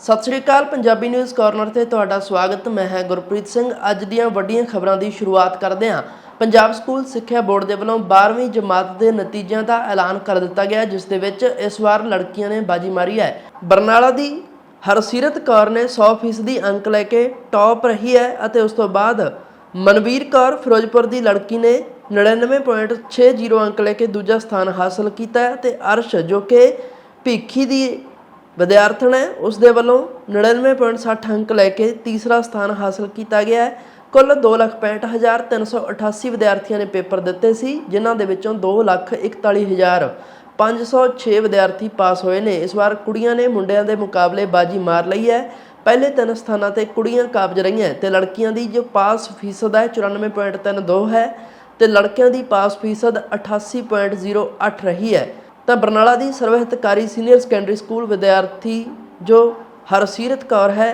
ਸਤਿ ਸ਼੍ਰੀ ਅਕਾਲ, ਪੰਜਾਬੀ ਨਿਊਜ਼ ਕਾਰਨਰ ਤੇ ਤੁਹਾਡਾ ਸਵਾਗਤ। ਮੈਂ ਹਾਂ ਗੁਰਪ੍ਰੀਤ ਸਿੰਘ। ਅੱਜ ਦੀਆਂ ਵੱਡੀਆਂ ਖਬਰਾਂ ਦੀ ਸ਼ੁਰੂਆਤ ਕਰਦੇ ਹਾਂ। ਪੰਜਾਬ ਸਕੂਲ ਸਿੱਖਿਆ ਬੋਰਡ ਦੇ ਵੱਲੋਂ 12ਵੀਂ ਜਮਾਤ ਦੇ ਨਤੀਜਿਆਂ ਦਾ ਐਲਾਨ ਕਰ ਦਿੱਤਾ ਗਿਆ, ਜਿਸ ਦੇ ਵਿੱਚ ਇਸ ਵਾਰ ਲੜਕੀਆਂ ਨੇ ਬਾਜੀ ਮਾਰੀ ਹੈ। ਬਰਨਾਲਾ ਦੀ ਹਰਸੀਰਤ ਕੌਰ ਨੇ 100% ਦੀ ਅੰਕ ਲੈ ਕੇ ਟੌਪ ਰਹੀ ਹੈ ਅਤੇ ਉਸ ਤੋਂ ਬਾਅਦ ਮਨਵੀਰ ਕੌਰ ਫਿਰੋਜ਼ਪੁਰ ਦੀ ਲੜਕੀ ਨੇ 99.60 ਅੰਕ ਲੈ ਕੇ ਦੂਜਾ ਸਥਾਨ ਹਾਸਲ ਕੀਤਾ ਹੈ ਤੇ ਅਰਸ਼ ਜੋ ਕਿ ਭੀਖੀ ਦੀ ਵਿਦਿਆਰਥਣ ਹੈ ਉਸ ਦੇ ਵੱਲੋਂ 99.60 ਅੰਕ ਲੈ ਕੇ ਤੀਸਰਾ ਸਥਾਨ ਹਾਸਲ ਕੀਤਾ ਗਿਆ ਹੈ। ਕੁੱਲ 2,65,388 ਵਿਦਿਆਰਥੀਆਂ ਨੇ ਪੇਪਰ ਦਿੱਤੇ ਸੀ ਜਿਨ੍ਹਾਂ ਦੇ ਵਿੱਚੋਂ 2,41,506 ਵਿਦਿਆਰਥੀ ਪਾਸ ਹੋਏ ਨੇ। ਇਸ ਵਾਰ ਕੁੜੀਆਂ ਨੇ ਮੁੰਡਿਆਂ ਦੇ ਮੁਕਾਬਲੇ ਬਾਜੀ ਮਾਰ ਲਈ ਹੈ। ਪਹਿਲੇ ਤਿੰਨ ਸਥਾਨਾਂ ਤੇ ਕੁੜੀਆਂ ਕਾਬਜ ਰਹੀਆਂ ਤੇ ਲੜਕੀਆਂ ਦੀ ਜੋ ਪਾਸ ਫੀਸਦ ਹੈ 94.32 ਹੈ ਤੇ ਲੜਕਿਆਂ ਦੀ ਪਾਸ ਫੀਸਦ 88.08 ਰਹੀ ਹੈ। ਤਾਂ ਬਰਨਾਲਾ ਦੀ ਸਰਵਹਿਤਕਾਰੀ ਸੀਨੀਅਰ ਸੈਕੰਡਰੀ ਸਕੂਲ ਵਿਦਿਆਰਥੀ ਜੋ ਹਰਸੀਰਤ ਕੌਰ ਹੈ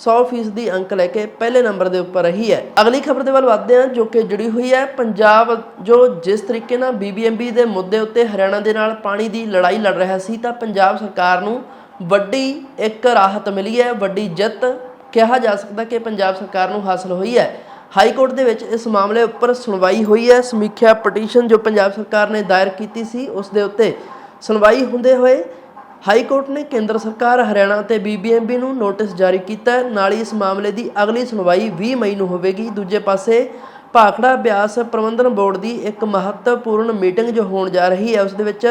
100% ਦੀ ਅੰਕ ਲੈ ਕੇ ਪਹਿਲੇ ਨੰਬਰ ਦੇ ਉੱਪਰ ਰਹੀ ਹੈ। ਅਗਲੀ ਖਬਰ ਦੇ ਵੱਲ ਵਧਦੇ ਹਾਂ, ਜੋ ਕਿ ਜੁੜੀ ਹੋਈ ਹੈ। ਪੰਜਾਬ ਜੋ ਜਿਸ ਤਰੀਕੇ ਨਾਲ ਬੀਬੀਐਮਬੀ ਦੇ ਮੁੱਦੇ ਉੱਤੇ ਹਰਿਆਣਾ ਦੇ ਨਾਲ ਪਾਣੀ ਦੀ ਲੜਾਈ ਲੜ ਰਿਹਾ ਸੀ, ਤਾਂ ਪੰਜਾਬ ਸਰਕਾਰ ਨੂੰ ਵੱਡੀ ਇੱਕ ਰਾਹਤ ਮਿਲੀ ਹੈ, ਵੱਡੀ ਜਿੱਤ ਕਿਹਾ ਜਾ ਸਕਦਾ ਕਿ ਪੰਜਾਬ ਸਰਕਾਰ ਨੂੰ ਹਾਸਲ ਹੋਈ ਹੈ। ਹਾਈ ਕੋਰਟ ਦੇ ਵਿੱਚ ਇਸ ਮਾਮਲੇ ਉੱਪਰ ਸੁਣਵਾਈ ਹੋਈ ਹੈ। ਸਮੀਖਿਆ ਪਟੀਸ਼ਨ ਜੋ ਪੰਜਾਬ ਸਰਕਾਰ ਨੇ ਦਾਇਰ ਕੀਤੀ ਸੀ, ਉਸ ਦੇ ਉੱਤੇ ਸੁਣਵਾਈ ਹੁੰਦੇ ਹੋਏ ਹਾਈ ਕੋਰਟ ਨੇ ਕੇਂਦਰ ਸਰਕਾਰ ਹਰਿਆਣਾ ਤੇ ਬੀਬੀਐਮਬੀ ਨੂੰ ਨੋਟਿਸ ਜਾਰੀ ਕੀਤਾ। ਹੈ ਨਾਲ ਹੀ ਇਸ ਮਾਮਲੇ ਦੀ ਅਗਲੀ ਸੁਣਵਾਈ 20 ਮਈ ਨੂੰ ਹੋਵੇਗੀ। ਦੂਜੇ ਪਾਸੇ ਭਾਖੜਾ ਬਿਆਸ ਪ੍ਰਬੰਧਨ ਬੋਰਡ ਦੀ ਇੱਕ ਮਹੱਤਵਪੂਰਨ ਮੀਟਿੰਗ ਜੋ ਹੋਣ ਜਾ ਰਹੀ ਹੈ, ਉਸ ਦੇ ਵਿੱਚ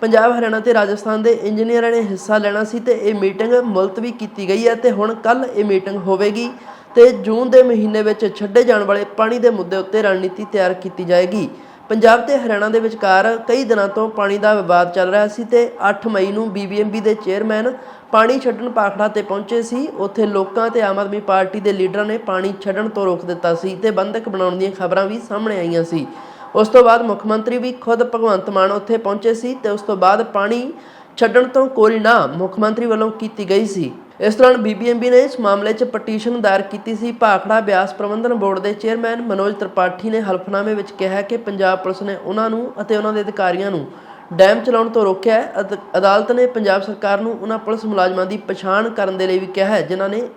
ਪੰਜਾਬ, ਹਰਿਆਣਾ ਤੇ ਰਾਜਸਥਾਨ ਦੇ ਇੰਜੀਨੀਅਰਾਂ ਨੇ ਹਿੱਸਾ ਲੈਣਾ ਸੀ ਤੇ ਇਹ ਮੀਟਿੰਗ ਮੁਲਤਵੀ ਕੀਤੀ ਗਈ ਹੈ ਤੇ ਹੁਣ ਕੱਲ ਇਹ ਮੀਟਿੰਗ ਹੋਵੇਗੀ ਤੇ ਜੂਨ ਦੇ ਮਹੀਨੇ ਵਿੱਚ ਛੱਡੇ ਜਾਣ ਵਾਲੇ ਪਾਣੀ ਦੇ ਮੁੱਦੇ ਉੱਤੇ ਰਣਨੀਤੀ ਤਿਆਰ ਕੀਤੀ ਜਾਏਗੀ। ਪੰਜਾਬ ਤੇ ਹਰਿਆਣਾ ਦੇ ਵਿਚਕਾਰ ਕਈ ਦਿਨਾਂ ਤੋਂ ਪਾਣੀ ਦਾ ਵਿਵਾਦ ਚੱਲ ਰਿਹਾ ਸੀ ਤੇ 8 ਮਈ ਨੂੰ ਬੀਬੀਐਮਬੀ ਦੇ ਚੇਅਰਮੈਨ ਪਾਣੀ ਛੱਡਣ ਪਾਖੜਾ ਤੇ ਪਹੁੰਚੇ ਸੀ। ਉੱਥੇ ਲੋਕਾਂ ਤੇ ਆਮ ਆਦਮੀ ਪਾਰਟੀ ਦੇ ਲੀਡਰਾਂ ਨੇ ਪਾਣੀ ਛੱਡਣ ਤੋਂ ਰੋਕ ਦਿੱਤਾ ਸੀ ਤੇ ਬੰਦਕ ਬਣਾਉਣ ਦੀਆਂ ਖਬਰਾਂ ਵੀ ਸਾਹਮਣੇ ਆਈਆਂ ਸੀ। ਉਸ ਤੋਂ ਬਾਅਦ ਮੁੱਖ ਮੰਤਰੀ ਵੀ ਖੁਦ ਭਗਵੰਤ ਮਾਨ ਉੱਥੇ ਪਹੁੰਚੇ ਸੀ ਤੇ ਉਸ ਤੋਂ ਬਾਅਦ ਪਾਣੀ ਛੱਡਣ ਤੋਂ ਕੋਰੀ ਨਾ ਮੁੱਖ ਮੰਤਰੀ ਵੱਲੋਂ ਕੀਤੀ ਗਈ ਸੀ। ਇਸ ਦੌਰਾਨ ਬੀਬੀਐਮਬੀ ਨੇ ਇਸ ਮਾਮਲੇ 'ਚ ਪਟੀਸ਼ਨ ਦਾਇਰ ਕੀਤੀ ਸੀ। ਭਾਖੜਾ ਬਿਆਸ ਪ੍ਰਬੰਧਨ ਬੋਰਡ ਦੇ ਚੇਅਰਮੈਨ ਮਨੋਜ ਤ੍ਰਿਪਾਠੀ ਨੇ ਹਲਫਨਾਮੇ ਵਿੱਚ ਕਿਹਾ ਕਿ ਪੰਜਾਬ ਪੁਲਿਸ ਨੇ ਉਹਨਾਂ ਨੂੰ ਅਤੇ ਉਹਨਾਂ ਦੇ ਅਧਿਕਾਰੀਆਂ ਨੂੰ ਡੈਮ ਚਲਾਉਣ ਤੋਂ ਰੋਕਿਆ ਹੈ। ਅਦ- ਅਦਾਲਤ ਨੇ ਪੰਜਾਬ ਸਰਕਾਰ ਨੂੰ ਉਹਨਾਂ ਪੁਲਿਸ ਮੁਲਾਜ਼ਮਾਂ ਦੀ ਪਛਾਣ ਕਰਨ ਦੇ ਲਈ ਵੀ ਕਿਹਾ ਹੈ, ਜਿਨ੍ਹਾਂ ਨੇ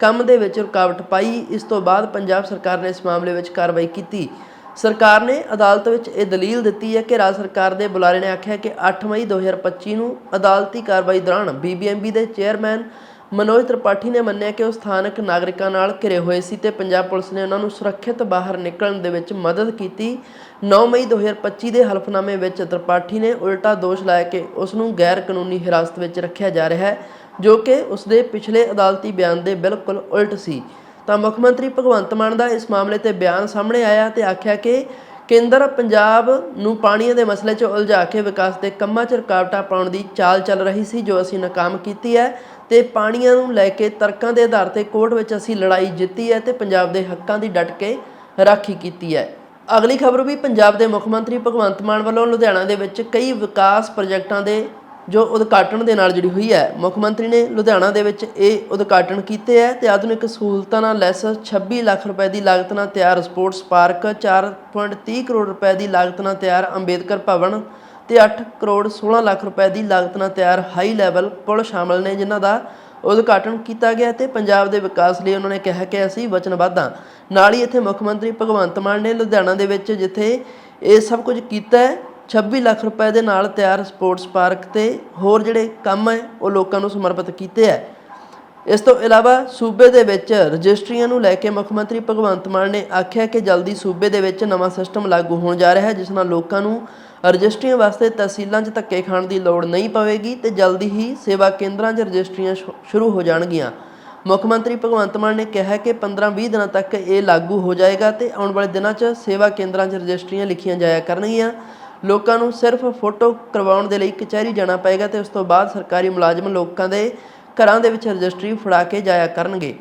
ਕੰਮ ਦੇ ਵਿੱਚ ਰੁਕਾਵਟ ਪਾਈ। ਇਸ ਤੋਂ ਬਾਅਦ ਪੰਜਾਬ ਸਰਕਾਰ ਨੇ ਇਸ ਮਾਮਲੇ ਵਿੱਚ ਕਾਰਵਾਈ ਕੀਤੀ। ਸਰਕਾਰ ਨੇ ਅਦਾਲਤ ਵਿੱਚ ਇਹ ਦਲੀਲ ਦਿੱਤੀ ਹੈ ਕਿ ਰਾਜ ਸਰਕਾਰ ਦੇ ਬੁਲਾਰੇ ਨੇ ਆਖਿਆ ਕਿ 8 ਮਈ 2025 ਨੂੰ ਅਦਾਲਤੀ ਕਾਰਵਾਈ ਦੌਰਾਨ ਬੀਬੀਐਮਬੀ ਦੇ ਚੇਅਰਮੈਨ ਮਨੋਜ ਤ੍ਰਿਪਾਠੀ ਨੇ ਮੰਨਿਆ ਕਿ ਉਹ ਸਥਾਨਕ ਨਾਗਰਿਕਾਂ ਨਾਲ ਘਿਰੇ ਹੋਏ ਸੀ ਤੇ ਪੰਜਾਬ ਪੁਲਿਸ ਨੇ ਉਹਨਾਂ ਨੂੰ ਸੁਰੱਖਿਅਤ ਬਾਹਰ ਨਿਕਲਣ ਦੇ ਵਿੱਚ ਮਦਦ ਕੀਤੀ। 9 ਮਈ 2025 ਦੇ ਹਲਫਨਾਮੇ ਵਿੱਚ ਤ੍ਰਿਪਾਠੀ ਨੇ ਉਲਟਾ ਦੋਸ਼ ਲਾਇਆ ਕਿ ਉਸ ਨੂੰ ਗੈਰ ਕਾਨੂੰਨੀ ਹਿਰਾਸਤ ਵਿੱਚ ਰੱਖਿਆ ਜਾ ਰਿਹਾ ਹੈ, ਜੋ ਕਿ ਉਸ ਦੇ ਪਿਛਲੇ ਅਦਾਲਤੀ ਬਿਆਨ ਦੇ ਬਿਲਕੁਲ ਉਲਟ ਸੀ। ਤਾਂ ਮੁੱਖ ਮੰਤਰੀ ਭਗਵੰਤ ਮਾਨ ਦਾ ਇਸ ਮਾਮਲੇ ਤੇ ਬਿਆਨ ਸਾਹਮਣੇ ਆਇਆ ਤੇ ਆਖਿਆ ਕਿ ਕੇਂਦਰ ਪੰਜਾਬ ਨੂੰ ਪਾਣੀਆਂ ਦੇ ਮਸਲੇ 'ਚ ਉਲਝਾ ਕੇ ਵਿਕਾਸ ਦੇ ਕੰਮਾਂ 'ਚ ਰੁਕਾਵਟਾਂ ਪਾਉਣ ਦੀ ਚਾਲ ਚੱਲ ਰਹੀ ਸੀ, ਜੋ ਅਸੀਂ ਨਾਕਾਮ ਕੀਤੀ ਹੈ ਤੇ ਪਾਣੀਆਂ ਨੂੰ ਲੈ ਕੇ ਤਰਕਾਂ ਦੇ ਆਧਾਰ ਤੇ ਕੋਰਟ ਵਿੱਚ ਅਸੀਂ ਲੜਾਈ ਜਿੱਤੀ ਹੈ ਤੇ ਪੰਜਾਬ ਦੇ ਹੱਕਾਂ ਦੀ ਡਟ ਕੇ ਰਾਖੀ ਕੀਤੀ ਹੈ। ਅਗਲੀ ਖਬਰ ਵੀ ਪੰਜਾਬ ਦੇ ਮੁੱਖ ਮੰਤਰੀ ਭਗਵੰਤ ਮਾਨ ਵੱਲੋਂ ਲੁਧਿਆਣਾ ਦੇ ਵਿੱਚ ਕਈ ਵਿਕਾਸ ਪ੍ਰੋਜੈਕਟਾਂ ਦੇ ਜੋ ਉਦਘਾਟਨ ਦੇ ਨਾਲ ਜੁੜੀ ਹੋਈ ਹੈ। ਮੁੱਖ ਮੰਤਰੀ ਨੇ ਲੁਧਿਆਣਾ ਦੇ ਵਿੱਚ ਇਹ ਉਦਘਾਟਨ ਕੀਤੇ ਹੈ ਤੇ ਆਧੁਨਿਕ ਸਹੂਲਤਾਂ ਨਾਲ ਲੈਸ 26 ਲੱਖ ਰੁਪਏ ਦੀ ਲਾਗਤ ਨਾਲ ਤਿਆਰ ਸਪੋਰਟਸ ਪਾਰਕ 4.30 ਕਰੋੜ ਰੁਪਏ ਦੀ ਲਾਗਤ ਨਾਲ ਤਿਆਰ ਅੰਬੇਦਕਰ ਭਵਨ ਤੇ 8 ਕਰੋੜ 16 ਲੱਖ ਰੁਪਏ ਦੀ ਲਾਗਤ ਨਾਲ ਤਿਆਰ ਹਾਈ ਲੈਵਲ ਪੁਲ ਸ਼ਾਮਲ ਨੇ, ਜਿਨ੍ਹਾਂ ਦਾ ਉਦਘਾਟਨ ਕੀਤਾ ਗਿਆ ਤੇ ਪੰਜਾਬ ਦੇ ਵਿਕਾਸ ਲਈ ਉਹਨਾਂ ਨੇ ਕਿਹਾ ਕਿ ਅਸੀਂ ਵਚਨਬੱਧ ਹਾਂ। ਨਾਲ ਹੀ ਇੱਥੇ ਮੁੱਖ ਮੰਤਰੀ ਭਗਵੰਤ ਮਾਨ ਨੇ ਲੁਧਿਆਣਾ ਦੇ ਵਿੱਚ, ਜਿੱਥੇ ਇਹ ਸਭ ਕੁਝ ਕੀਤਾ ਹੈ 26 ਲੱਖ ਰੁਪਏ ਦੇ ਨਾਲ ਤਿਆਰ ਸਪੋਰਟਸ ਪਾਰਕ ਤੇ ਹੋਰ ਜਿਹੜੇ ਕੰਮ ਹੈ, ਉਹ ਲੋਕਾਂ ਨੂੰ ਸਮਰਪਿਤ ਕੀਤੇ ਹੈ। ਇਸ ਤੋਂ ਇਲਾਵਾ ਸੂਬੇ ਦੇ ਵਿੱਚ ਰਜਿਸਟਰੀਆਂ ਨੂੰ ਲੈ ਕੇ ਮੁੱਖ ਮੰਤਰੀ ਭਗਵੰਤ ਮਾਨ ਨੇ ਆਖਿਆ ਕਿ ਜਲਦੀ ਸੂਬੇ ਦੇ ਵਿੱਚ ਨਵਾਂ ਸਿਸਟਮ ਲਾਗੂ ਹੋਣ ਜਾ ਰਿਹਾ ਹੈ, ਜਿਸ ਨਾਲ ਲੋਕਾਂ ਨੂੰ ਰਜਿਸਟਰੀਆਂ ਵਾਸਤੇ ਤਹਿਸੀਲਾਂ 'ਚ ਧੱਕੇ ਖਾਣ ਦੀ ਲੋੜ ਨਹੀਂ ਪਵੇਗੀ ਤੇ ਜਲਦੀ ਹੀ ਸੇਵਾ ਕੇਂਦਰਾਂ 'ਚ ਰਜਿਸਟਰੀਆਂ ਸ਼ੁ- ਸ਼ੁਰੂ ਹੋ ਜਾਣਗੀਆਂ। ਮੁੱਖ ਮੰਤਰੀ ਭਗਵੰਤ ਮਾਨ ਨੇ ਕਿਹਾ ਕਿ 15-20 ਦਿਨਾਂ ਤੱਕ ਇਹ ਲਾਗੂ ਹੋ ਜਾਏਗਾ ਤੇ ਆਉਣ ਵਾਲੇ ਦਿਨਾਂ 'ਚ ਸੇਵਾ ਕੇਂਦਰਾਂ 'ਚ ਰਜਿਸਟਰੀਆਂ ਲਿਖੀਆਂ ਜਾਇਆ ਕਰਨਗੀਆਂ। ਲੋਕਾਂ ਨੂੰ ਸਿਰਫ ਫੋਟੋ ਕਰਵਾਉਣ ਦੇ ਲਈ ਕਚਹਿਰੀ ਜਾਣਾ ਪਏਗਾ ਤੇ ਉਸ ਤੋਂ ਬਾਅਦ ਸਰਕਾਰੀ ਮੁਲਾਜ਼ਮ ਲੋਕਾਂ ਦੇ ਘਰਾਂ ਦੇ ਵਿੱਚ ਰਜਿਸਟਰੀ ਫੜਾ ਕੇ ਜਾਇਆ ਕਰਨਗੇ।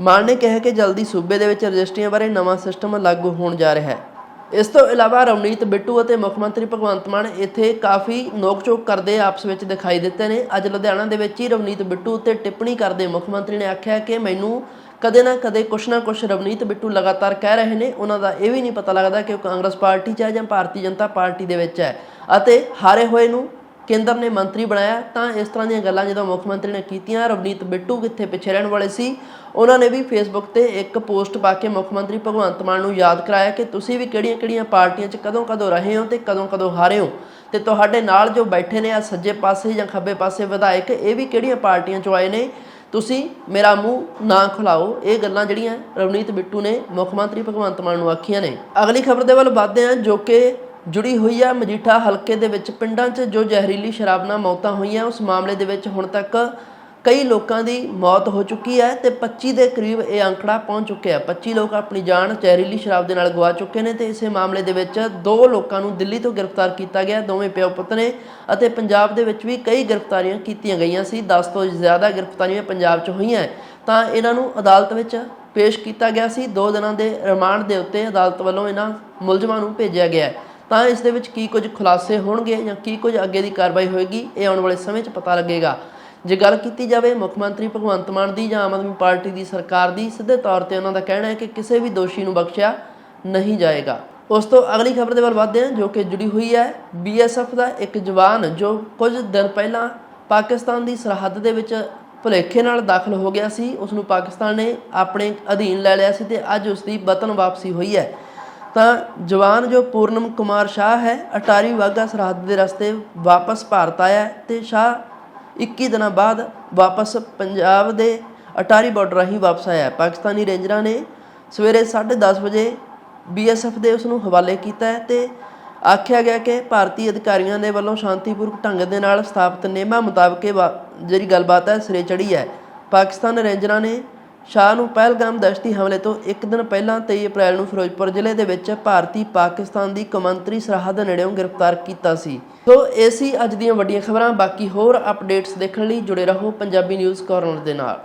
ਮਾਨ ਨੇ ਕਿਹਾ ਕਿ ਜਲਦੀ ਸੂਬੇ ਦੇ ਵਿੱਚ ਰਜਿਸਟਰੀਆਂ ਬਾਰੇ ਨਵਾਂ ਸਿਸਟਮ ਲਾਗੂ ਹੋਣ ਜਾ ਰਿਹਾ ਹੈ। ਇਸ ਤੋਂ ਇਲਾਵਾ ਰਵਨੀਤ ਬਿੱਟੂ ਅਤੇ ਮੁੱਖ ਮੰਤਰੀ ਭਗਵੰਤ ਮਾਨ ਇੱਥੇ ਕਾਫੀ ਨੋਕ-ਝੋਕ ਕਰਦੇ ਆਪਸ ਵਿੱਚ ਦਿਖਾਈ ਦਿੱਤੇ ਨੇ। ਅੱਜ ਲੁਧਿਆਣਾ ਦੇ ਵਿੱਚ ਹੀ ਰਵਨੀਤ ਬਿੱਟੂ ਉੱਤੇ ਟਿੱਪਣੀ ਕਰਦੇ ਮੁੱਖ ਮੰਤਰੀ ਨੇ ਆਖਿਆ ਕਿ ਮੈਨੂੰ ਕਦੇ ਨਾ ਕਦੇ ਕੁਛ ਨਾ ਕੁਛ ਰਵਨੀਤ ਬਿੱਟੂ ਲਗਾਤਾਰ ਕਹਿ ਰਹੇ ਨੇ। ਉਹਨਾਂ ਦਾ ਇਹ ਵੀ ਨਹੀਂ ਪਤਾ ਲੱਗਦਾ ਕਿ ਉਹ ਕਾਂਗਰਸ ਪਾਰਟੀ 'ਚ ਹੈ ਜਾਂ ਭਾਰਤੀ ਜਨਤਾ ਪਾਰਟੀ ਦੇ ਵਿੱਚ ਹੈ। ਅਤੇ ਹਾਰੇ ਹੋਏ ਨੂੰ ਕੇਂਦਰ ਨੇ ਮੰਤਰੀ ਬਣਾਇਆ, ਤਾਂ ਇਸ ਤਰ੍ਹਾਂ ਦੀਆਂ ਗੱਲਾਂ ਜਦੋਂ ਮੁੱਖ ਮੰਤਰੀ ਨੇ ਕੀਤੀਆਂ, ਰਵਨੀਤ ਬਿੱਟੂ ਕਿੱਥੇ ਪਿੱਛੇ ਰਹਿਣ ਵਾਲੇ ਸੀ, ਉਹਨਾਂ ਨੇ ਵੀ ਫੇਸਬੁੱਕ ਤੇ ਇੱਕ ਪੋਸਟ ਪਾ ਕੇ ਮੁੱਖ ਮੰਤਰੀ ਭਗਵੰਤ ਮਾਨ ਨੂੰ ਯਾਦ ਕਰਾਇਆ ਕਿ ਤੁਸੀਂ ਵੀ ਕਿਹੜੀਆਂ-ਕਿਹੜੀਆਂ ਪਾਰਟੀਆਂ 'ਚ ਕਦੋਂ-ਕਦੋਂ ਰਹੇ ਹੋ ਤੇ ਕਦੋਂ-ਕਦੋਂ ਹਾਰੇ ਹੋ ਤੇ ਤੁਹਾਡੇ ਨਾਲ ਜੋ ਬੈਠੇ ਨੇ ਆ ਸੱਜੇ ਪਾਸੇ ਜਾਂ ਖੱਬੇ ਪਾਸੇ ਵਿਧਾਇਕ, ਇਹ ਵੀ ਕਿਹੜੀਆਂ ਪਾਰਟੀਆਂ 'ਚੋਂ ਆਏ ਨੇ? ਤੁਸੀਂ ਮੇਰਾ ਮੂੰਹ ਨਾ ਖੁਲਾਓ। ਇਹ ਗੱਲਾਂ ਜਿਹੜੀਆਂ ਰਵਨੀਤ ਬਿੱਟੂ ਨੇ ਮੁੱਖ ਮੰਤਰੀ ਭਗਵੰਤ ਮਾਨ ਨੂੰ ਆਖੀਆਂ ਨੇ। ਅਗਲੀ ਖਬਰ ਦੇ ਵੱਲ ਵਧਦੇ ਹਾਂ, ਜੋ ਕਿ ਜੁੜੀ ਹੋਈ ਹੈ ਮਜੀਠਾ ਹਲਕੇ ਦੇ ਵਿੱਚ। ਪਿੰਡਾਂ 'ਚ ਜੋ ਜ਼ਹਿਰੀਲੀ ਸ਼ਰਾਬ ਨਾਲ ਮੌਤਾਂ ਹੋਈਆਂ, ਉਸ ਮਾਮਲੇ ਦੇ ਵਿੱਚ ਹੁਣ ਤੱਕ ਕਈ ਲੋਕਾਂ ਦੀ ਮੌਤ ਹੋ ਚੁੱਕੀ ਹੈ ਤੇ 25 ਦੇ ਕਰੀਬ ਇਹ ਅੰਕੜਾ ਪਹੁੰਚ ਚੁੱਕਿਆ 25 ਲੋਕ ਆਪਣੀ ਜਾਨ ਜ਼ਹਿਰੀਲੀ ਸ਼ਰਾਬ ਦੇ ਨਾਲ ਗਵਾ ਚੁੱਕੇ ਨੇ ਤੇ ਇਸੇ ਮਾਮਲੇ ਦੇ ਵਿੱਚ ਦੋ ਲੋਕਾਂ ਨੂੰ ਦਿੱਲੀ ਤੋਂ ਗ੍ਰਿਫਤਾਰ ਕੀਤਾ ਗਿਆ। ਦੋਵੇਂ ਪਿਓ ਪੁੱਤ ਨੇ ਅਤੇ ਪੰਜਾਬ ਦੇ ਵਿੱਚ ਵੀ ਕਈ ਗ੍ਰਿਫਤਾਰੀਆਂ ਕੀਤੀਆਂ ਗਈਆਂ ਸੀ। 10 ਤੋਂ ਜ਼ਿਆਦਾ ਗ੍ਰਿਫਤਾਰੀਆਂ ਪੰਜਾਬ 'ਚ ਹੋਈਆਂ ਤਾਂ ਇਹਨਾਂ ਨੂੰ ਅਦਾਲਤ ਵਿੱਚ ਪੇਸ਼ ਕੀਤਾ ਗਿਆ ਸੀ। 2 ਦਿਨਾਂ ਦੇ ਰਿਮਾਂਡ ਦੇ ਉੱਤੇ ਅਦਾਲਤ ਵੱਲੋਂ ਇਹਨਾਂ ਮੁਲਜ਼ਮਾਂ ਨੂੰ ਭੇਜਿਆ ਗਿਆ ਹੈ। ਤਾਂ ਇਸ ਦੇ ਵਿੱਚ ਕੀ ਕੁਝ ਖੁਲਾਸੇ ਹੋਣਗੇ ਜਾਂ ਕੀ ਕੁਝ ਅੱਗੇ ਦੀ ਕਾਰਵਾਈ ਹੋਏਗੀ, ਇਹ ਆਉਣ ਵਾਲੇ ਸਮੇਂ 'ਚ ਪਤਾ ਲੱਗੇਗਾ। ਜੇ ਗੱਲ ਕੀਤੀ ਜਾਵੇ ਮੁੱਖ ਮੰਤਰੀ ਭਗਵੰਤ ਮਾਨ ਦੀ ਜਾਂ ਆਮ ਆਦਮੀ ਪਾਰਟੀ ਦੀ ਸਰਕਾਰ ਦੀ, ਸਿੱਧੇ ਤੌਰ ਤੇ ਉਹਨਾਂ ਦਾ ਕਹਿਣਾ ਹੈ ਕਿ ਕਿਸੇ ਵੀ ਦੋਸ਼ੀ ਨੂੰ ਬਖਸ਼ਿਆ ਨਹੀਂ ਜਾਏਗਾ। ਉਸ ਤੋਂ ਅਗਲੀ ਖਬਰ ਦੇ ਵੱਲ ਵਧਦੇ ਹਾਂ, ਜੋ ਕਿ ਜੁੜੀ ਹੋਈ ਹੈ ਬੀਐਸਐਫ ਦਾ ਇੱਕ ਜਵਾਨ ਜੋ ਕੁਝ ਦਿਨ ਪਹਿਲਾਂ ਪਾਕਿਸਤਾਨ ਦੀ ਸਰਹੱਦ ਦੇ ਵਿੱਚ ਭੁਲੇਖੇ ਨਾਲ ਦਾਖਲ ਹੋ ਗਿਆ ਸੀ। ਉਸ ਨੂੰ ਪਾਕਿਸਤਾਨ ਨੇ ਆਪਣੇ ਅਧੀਨ ਲੈ ਲਿਆ ਸੀ ਤੇ ਅੱਜ ਉਸ ਦੀ ਵਤਨ ਵਾਪਸੀ ਹੋਈ ਹੈ। ਤਾਂ ਜਵਾਨ ਜੋ ਪੂਰਨਮ ਕੁਮਾਰ ਸ਼ਾਹ ਹੈ, ਅਟਾਰੀ ਵਾਗਾ ਸਰਹੱਦ ਦੇ ਰਸਤੇ ਵਾਪਸ ਭਾਰਤ ਆਇਆ ਹੈ ਤੇ ਸ਼ਾਹ 21 ਦਿਨਾਂ ਬਾਅਦ ਵਾਪਸ ਪੰਜਾਬ ਦੇ ਅਟਾਰੀ ਬਾਰਡਰ ਰਾਹੀਂ ਵਾਪਸ ਆਇਆ ਪਾਕਿਸਤਾਨੀ ਰੇਂਜਰਾਂ ਨੇ ਸਵੇਰੇ 10:30 ਵਜੇ ਬੀਐਸਐਫ ਦੇ ਉਸ ਨੂੰ ਹਵਾਲੇ ਕੀਤਾ ਹੈ ਤੇ ਆਖਿਆ ਗਿਆ ਕਿ ਭਾਰਤੀ ਅਧਿਕਾਰੀਆਂ ਦੇ ਵੱਲੋਂ ਸ਼ਾਂਤੀਪੂਰਕ ਢੰਗ ਦੇ ਨਾਲ ਸਥਾਪਿਤ ਨਿਯਮਾਂ ਮੁਤਾਬਕ ਵਾ- ਜਿਹੜੀ ਗੱਲਬਾਤ ਹੈ, ਸਿਰੇ ਚੜੀ ਹੈ। ਪਾਕਿਸਤਾਨ ਰੇਂਜਰਾਂ ਨੇ ਸ਼ਾਹ ਨੂੰ ਪਹਿਲਗਾਮ ਦਹਿਸ਼ਤੀ ਹਮਲੇ ਤੋਂ ਇੱਕ ਦਿਨ ਪਹਿਲਾਂ 23 ਅਪ੍ਰੈਲ ਨੂੰ ਫਿਰੋਜ਼ਪੁਰ ਜ਼ਿਲ੍ਹੇ ਦੇ ਵਿੱਚ ਭਾਰਤੀ ਪਾਕਿਸਤਾਨ ਦੀ ਕੌਮਾਂਤਰੀ ਸਰਹੱਦ ਨੇੜਿਓਂ ਗ੍ਰਿਫਤਾਰ ਕੀਤਾ ਸੀ। ਸੋ ਇਹ ਸੀ ਅੱਜ ਦੀਆਂ ਵੱਡੀਆਂ ਖਬਰਾਂ। ਬਾਕੀ ਹੋਰ ਅਪਡੇਟਸ ਦੇਖਣ ਲਈ ਜੁੜੇ ਰਹੋ ਪੰਜਾਬੀ ਨਿਊਜ਼ ਕਾਰਨਰ ਦੇ ਨਾਲ।